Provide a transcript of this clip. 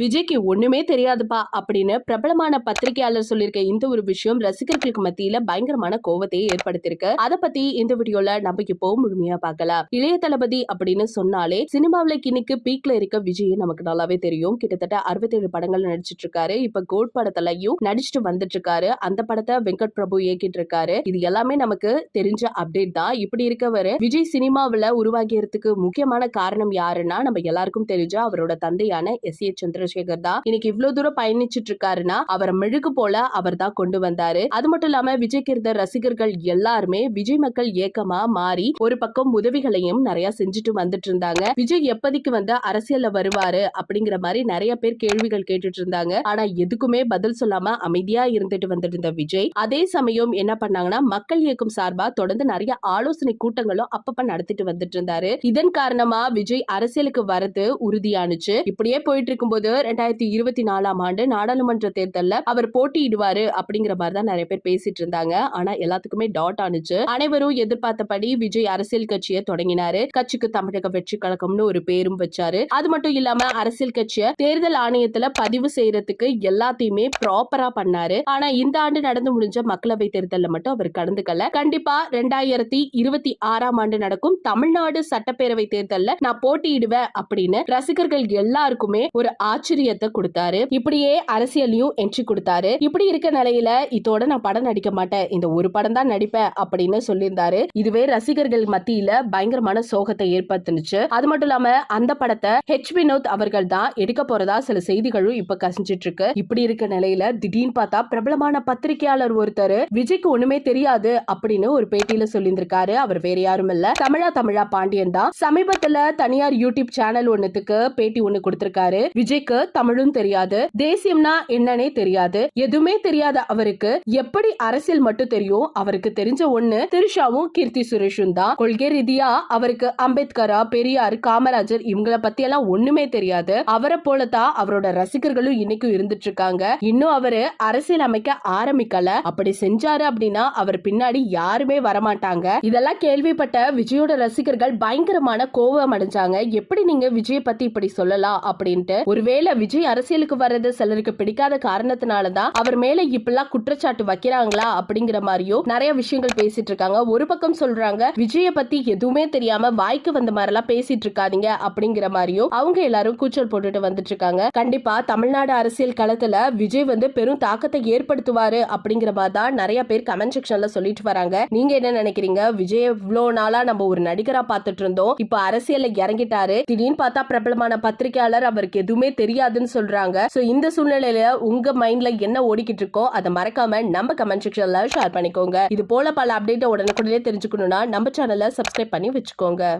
விஜய்க்கு ஒண்ணுமே தெரியாதுப்பா அப்படின்னு பிரபலமான பத்திரிகையாளர் சொல்லியிருக்க இந்த ஒரு விஷயம் ரசிகர்களுக்கு மத்தியில பயங்கரமான கோவத்தையே ஏற்படுத்தியிருக்கு. அதை பத்தி இந்த வீடியோல நம்ம இப்போ முழுமையா பார்க்கலாம். இளைய தளபதி அப்படின்னு சொன்னாலே சினிமாவுல இன்னைக்கு பீக்ல இருக்க விஜய் நமக்கு நல்லாவே தெரியும். கிட்டத்தட்ட அறுபத்தேழு படங்கள் நடிச்சிட்டு இருக்காரு இப்ப கோட் படத்துலயும் நடிச்சுட்டு வந்துட்டு இருக்காரு அந்த படத்தை வெங்கட் பிரபு இயக்கிட்டு இருக்காரு இது எல்லாமே நமக்கு தெரிஞ்ச அப்டேட் தான். இப்படி இருக்கவரு விஜய் சினிமாவுல உருவாகியறதுக்கு முக்கியமான காரணம் யாருன்னா நம்ம எல்லாருக்கும் தெரிஞ்ச அவரோட தந்தையான எஸ் ஏ சந்திரசேகர் தான். இன்னைக்கு இவ்வளவு தூரம் பயணிச்சிட்டு இருக்காருன்னா அவரை மெழுகு போல அவர் தான் கொண்டு வந்தாரு. அது மட்டும் இல்லாம விஜய்க்கு இருந்த ரசிகர்கள் எல்லாருமே விஜய் மக்கள் இயக்கமா மாறி ஒரு பக்கம் உதவிகளையும் நிறைய செஞ்சுட்டு வந்துட்டு இருந்தாங்க. விஜய் எப்போதைக்கு வந்து அரசியல்ல வருவாரு அப்படிங்கிற மாதிரி நிறைய பேர் கேள்விகள் கேட்டுட்டு இருந்தாங்க. ஆனா எதுக்குமே பதில் சொல்லாம அமைதியா இருந்துட்டு வந்துட்டு இருந்த விஜய் அதே சமயம் என்ன பண்ணாங்கன்னா மக்கள் இயக்கம் சார்பா தொடர்ந்து நிறைய ஆலோசனை கூட்டங்களும் அப்பப்ப நடத்திட்டு வந்துட்டு இருந்தாரு. இதன் காரணமா விஜய் அரசியலுக்கு வரது உறுதியானுச்சு. இப்படியே போயிட்டு இருக்கும்போது ரெண்டாயிரத்தி இருபத்தி நாலாம் ஆண்டு நாடாளுமன்ற தேர்தலில் அவர் போட்டியிடுவாரு அப்படிங்கிற மாதிரி தான் நிறைய பேர் பேசிட்டு இருந்தாங்க. ஆனா எல்லாத்துக்குமே டாட் ஆனுச்சு. அனைவரும் எதிர்பார்த்தபடி விஜய் அரசியல் கட்சியை தொடங்கினாரு. கட்சிக்கு தமிழக வெற்றி கழகம்னு ஒரு பேரும் வச்சாரு. அது மட்டும் இல்லாம அரசியல் கட்சியை தேர்தல் ஆணையத்துல பதிவு செய்யறதுக்கு எல்லாத்தையுமே ப்ராப்பரா பண்ணாரு. ஆனா இந்த ஆண்டு நடந்து முடிஞ்ச மக்களவை தேர்தலில் மட்டும் அவர் கலந்துக்கல. கண்டிப்பா ரெண்டாயிரத்தி இருபத்தி ஆறாம் ஆண்டு நடக்கும் தமிழ்நாடு சட்டப்பேரவை தேர்தலில் நான் போட்டியிடுவேன் அப்படின்னு ரசிகர்கள் எல்லாருக்குமே ஒரு ஆச்சரியத்தை கொடுத்தாரு. இப்படியே அரசியலையும் என்ட்ரி கொடுத்தாரு. இப்படி இருக்க நிலையில இதோட நான் படம் நடிக்க மாட்டேன். இந்த ஒரு படம் தான் நடிப்பேன் அப்படின்னு சொல்லியிருந்தாரு. இதுவே ரசிகர்கள் மத்தியில பயங்கரமான சோகத்தை ஏற்படுத்துனுச்சு. அது மட்டும் இல்லாம அந்த படத்தை ஹெச் வினோத் அவர்கள் தான் எடுக்க போறதா சில செய்திகளும் இப்ப கசிஞ்சிட்டு இருக்கு. இப்படி இருக்க நிலையில திடீர்னு பார்த்தா பிரபலமான பத்திரிகையாளர் ஒருத்தர் விஜய்க்கு ஒண்ணுமே தெரியாது அப்படின்னு ஒரு பேட்டியில சொல்லியிருந்திருக்காரு. அவர் வேற யாரும் இல்ல. தமிழா தமிழா பாண்டியன் தான். சமீபத்துல தனியார் யூடியூப் சேனல் ஒண்ணுத்துக்கு பேட்டி ஒண்ணு கொடுத்திருக்காரு. விஜய்க்கு அவருக்கு தமிழும் தெரியாது தேசியம்னா என்னன்னே தெரியாது. எதுவுமே தெரியாத அவருக்கு எப்படி அரசியல் மட்டும் தெரியும்? அவருக்கு தெரிஞ்ச ஒண்ணு திரிஷாவும் கீர்த்தி சுரேஷும் தான். கொள்கை ரீதியா அவருக்கு அம்பேத்கரா பெரியார் காமராஜர் இவங்கள பத்தி எல்லாம் ஒண்ணுமே தெரியாது. அவரை போலதான் அவரோட ரசிகர்களும் இன்னைக்கும் இருந்துட்டு இருக்காங்க இன்னும் அவரு அரசியல் அமைக்க ஆரம்பிக்கல. அப்படி செஞ்சாரு அப்படின்னா அவர் பின்னாடி யாருமே வரமாட்டாங்க. இதெல்லாம் கேள்விப்பட்ட விஜயோட ரசிகர்கள் பயங்கரமான கோபம் அடைஞ்சாங்க. எப்படி நீங்க விஜய பத்தி இப்படி சொல்லலாம் அப்படின்ட்டு. ஒருவேளை விஜய் அரசியலுக்கு வர்றது சிலருக்கு பிடிக்காத காரணத்தினாலதான் அவர் மேல இப்பெல்லாம் குற்றச்சாட்டு வைக்கிறாங்களா அப்படிங்கிற மாதிரியும் நிறைய விஷயங்கள் பேசிட்டு இருக்காங்க. ஒரு பக்கம் சொல்றாங்க விஜய பத்தி எதுவுமே தெரியாம வாய்க்கு வந்த மாதிரி எல்லாம் பேசிட்டு இருக்காதீங்க அப்படிங்கிற மாதிரியும் அவங்க எல்லாரும் கூச்சல் போட்டுட்டு வந்துட்டு இருக்காங்க. கண்டிப்பா தமிழ்நாடு அரசியல் களத்துல விஜய் வந்து பெரும் தாக்கத்தை ஏற்படுத்துவாரு அப்படிங்கிற மாதிரி தான் நிறைய பேர் கமெண்ட் செக்ஷன்ல சொல்லிட்டு வராங்க. நீங்க என்ன நினைக்கிறீங்க? விஜய் இவ்வளவு நாளா நம்ம ஒரு நடிகரா பார்த்துட்டு இருந்தோம். இப்ப அரசியல்ல இறங்கிட்டாரு. திடீர்னு பார்த்தா பிரபலமான பத்திரிகையாளர் அவருக்கு எதுவுமே தெரியும் தெரியாதுன்னு சொல்றாங்க. ஸோ இந்த சூழ்நிலையில உங்க மைண்ட்ல என்ன ஓடிக்கிட்டு இருக்கோ அதை மறக்காம நம்ம கமெண்ட் செக்ஷன்ல ஷேர் பண்ணிக்கோங்க. இது போல பல அப்டேட்டை உடனுக்குடனே தெரிஞ்சுக்கணும்னா நம்ம சேனலை சப்ஸ்கிரைப் பண்ணி வச்சுக்கோங்க.